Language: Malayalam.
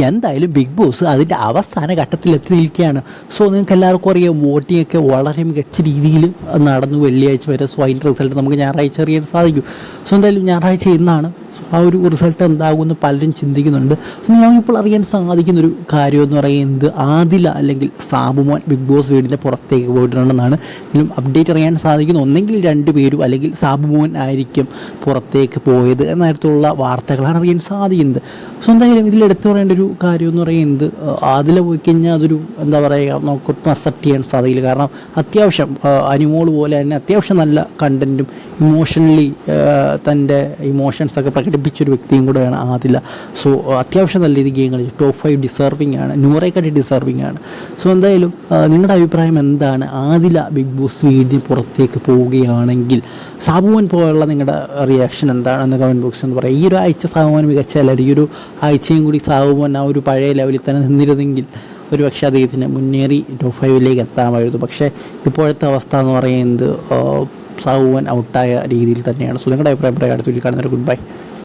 എന്തായാലും ബിഗ് ബോസ് അതിന്റെ അവസാന ഘട്ടത്തിൽ എത്തി നിൽക്കുകയാണ്. സോ നിങ്ങൾക്ക് എല്ലാവർക്കും അറിയാം വോട്ടിംഗ് ഒക്കെ വളരെ മികച്ച രീതിയിൽ നടന്നു വെള്ളിയാഴ്ച വരെ. സോ അതിന്റെ റിസൾട്ട് നമുക്ക് ഞായറാഴ്ച അറിയാൻ സാധിക്കും. സോ എന്തായാലും ഞായറാഴ്ച ഇന്നാണ്. ആ ഒരു റിസൾട്ട് എന്താകുമെന്ന് പലരും ചിന്തിക്കുന്നുണ്ട്. സോ ഞങ്ങൾക്കിപ്പോൾ അറിയാൻ സാധിക്കുന്ന ഒരു കാര്യം എന്ന് പറയുന്നത് ആദില അല്ലെങ്കിൽ സാബുമോൻ ബിഗ് ബോസ് വീടിന്റെ പുറത്തേക്ക് പോയിട്ടുണ്ടെന്നാണ്. ഇതിലും അപ്ഡേറ്റ് അറിയാൻ സാധിക്കുന്ന. ഒന്നെങ്കിൽ രണ്ട് പേരും അല്ലെങ്കിൽ സാബുമോൻ ആയിരിക്കും പുറത്തേക്ക് പോയത് എന്നേരത്തുള്ള വാർത്തകളാണ് അറിയാൻ സാധിക്കുന്നത്. സോ എന്തായാലും ഇതിലെടുത്തു പറയേണ്ട ഒരു കാര്യം എന്ന് പറയുന്നത് ആദില പോയി കഴിഞ്ഞാൽ അതൊരു എന്താ പറയുക നമുക്കൊട്ടും അക്സെപ്റ്റ് ചെയ്യാൻ സാധിക്കില്ല. കാരണം അത്യാവശ്യം അനിമോൾ പോലെ തന്നെ അത്യാവശ്യം നല്ല കണ്ടന്റും ഇമോഷണലി തന്റെ ഇമോഷൻസ് ഒക്കെ പ്രകടിപ്പിച്ചൊരു വ്യക്തിയും കൂടെയാണ് ആദില. സോ അത്യാവശ്യം നല്ല രീതിയിൽ ഗെയിം കളിച്ചു. ടോപ്പ് ഫൈവ് ഡിസർവിങ് ആണ്. നൂറേക്കാട്ടി ഡിസർവിങ് ആണ്. സോ എന്തായാലും നിങ്ങളുടെ അഭിപ്രായം എന്താണ്? ആദില ബിഗ് ബോസ് വീടിന് പുറത്തേക്ക് പോവുകയാണെങ്കിൽ സാബുവൻ പോലുള്ള നിങ്ങളുടെ റിയാക്ഷൻ എന്താണെന്ന് കമന്റ് ബോക്സ് എന്ന് പറയാം. ഈ ഒരു ആഴ്ച സാബുവൻ മികച്ചല്ല ഈ ഒരു ആഴ്ചയും കൂടി സാബുവൻ ആ ഒരു പഴയ ലെവലിൽ തന്നെ നിന്നിരുന്നെങ്കിൽ ഒരു പക്ഷേ അദ്ദേഹത്തിന് മുന്നേറി ടോപ്പ് ഫൈവിലേക്ക് എത്താമായിരുന്നു. പക്ഷേ ഇപ്പോഴത്തെ അവസ്ഥ എന്ന് പറയുന്നത് സാബുവൻ ഔട്ടായ രീതിയിൽ തന്നെയാണ്. നിങ്ങളുടെ അഭിപ്രായം പറയാം. കാണുന്നൊരു ഗുഡ് ബൈ